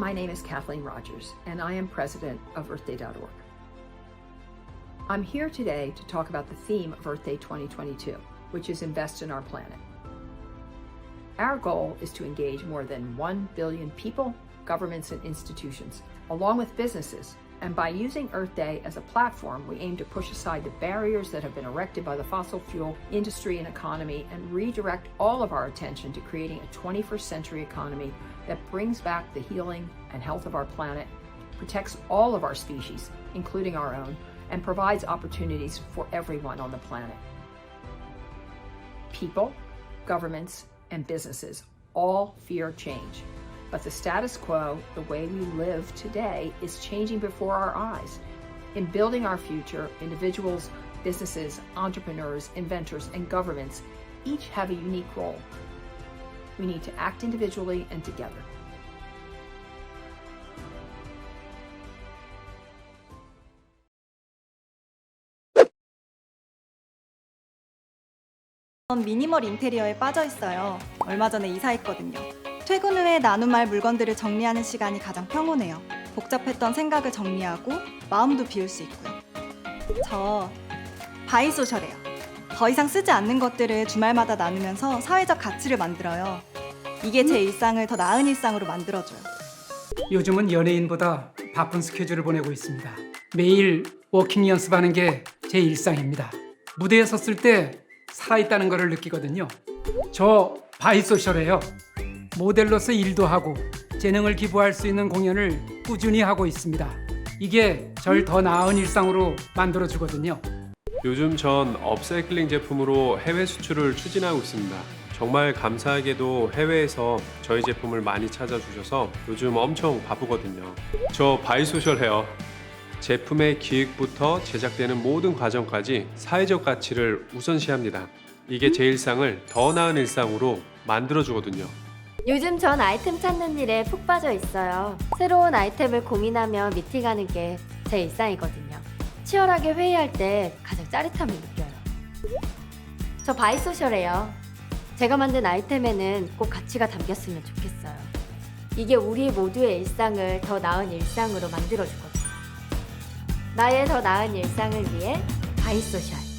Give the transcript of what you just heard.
My name is Kathleen Rogers, and I am president of EarthDay.org. I'm here today to talk about the theme of Earth Day 2022, which is Invest in Our Planet. Our goal is to engage more than 1 billion people, governments, and institutions, along with businesses. And by using Earth Day as a platform, we aim to push aside the barriers that have been erected by the fossil fuel industry and economy and redirect all of our attention to creating a 21st century economy that brings back the healing and health of our planet, protects all of our species, including our own, and provides opportunities for everyone on the planet. People, governments, and businesses all fear change. But the status quo, the way we live today, is changing before our eyes. In building our future, individuals, businesses, entrepreneurs, inventors, and governments each have a unique role. We need to act individually and together. 미니멀 인테리어에 빠져 있어요. 얼마 전에 이사했거든요. 퇴근 후에 말 물건들을 정리하는 시간이 가장 평온해요. 복잡했던 생각을 정리하고 마음도 비울 수 있고요. 저 바이소셜해요. 더 이상 쓰지 않는 것들을 주말마다 나누면서 사회적 가치를 만들어요. 이게 제 일상을 더 나은 일상으로 만들어줘요. 요즘은 연예인보다 바쁜 스케줄을 보내고 있습니다. 매일 워킹 연습하는 게 제 일상입니다. 무대에 섰을 때 살아있다는 것을 느끼거든요. 저 바이소셜해요. 모델로서 일도 하고 재능을 기부할 수 있는 공연을 꾸준히 하고 있습니다. 이게 절 더 나은 일상으로 만들어 주거든요. 요즘 전 업사이클링 제품으로 해외 수출을 추진하고 있습니다. 정말 감사하게도 해외에서 저희 제품을 많이 찾아주셔서 요즘 엄청 바쁘거든요. 저 바이소셜 헤어. 제품의 기획부터 제작되는 모든 과정까지 사회적 가치를 우선시합니다. 이게 제 일상을 더 나은 일상으로 만들어주거든요. 요즘 전 아이템 찾는 일에 푹 빠져 있어요. 새로운 아이템을 고민하며 미팅하는 게 제 일상이거든요. 치열하게 회의할 때 가장 짜릿함을 느껴요. 저 바이소셜해요. 제가 만든 아이템에는 꼭 가치가 담겼으면 좋겠어요. 이게 우리 모두의 일상을 더 나은 일상으로 만들어주거든요. 나의 더 나은 일상을 위해 바이소셜.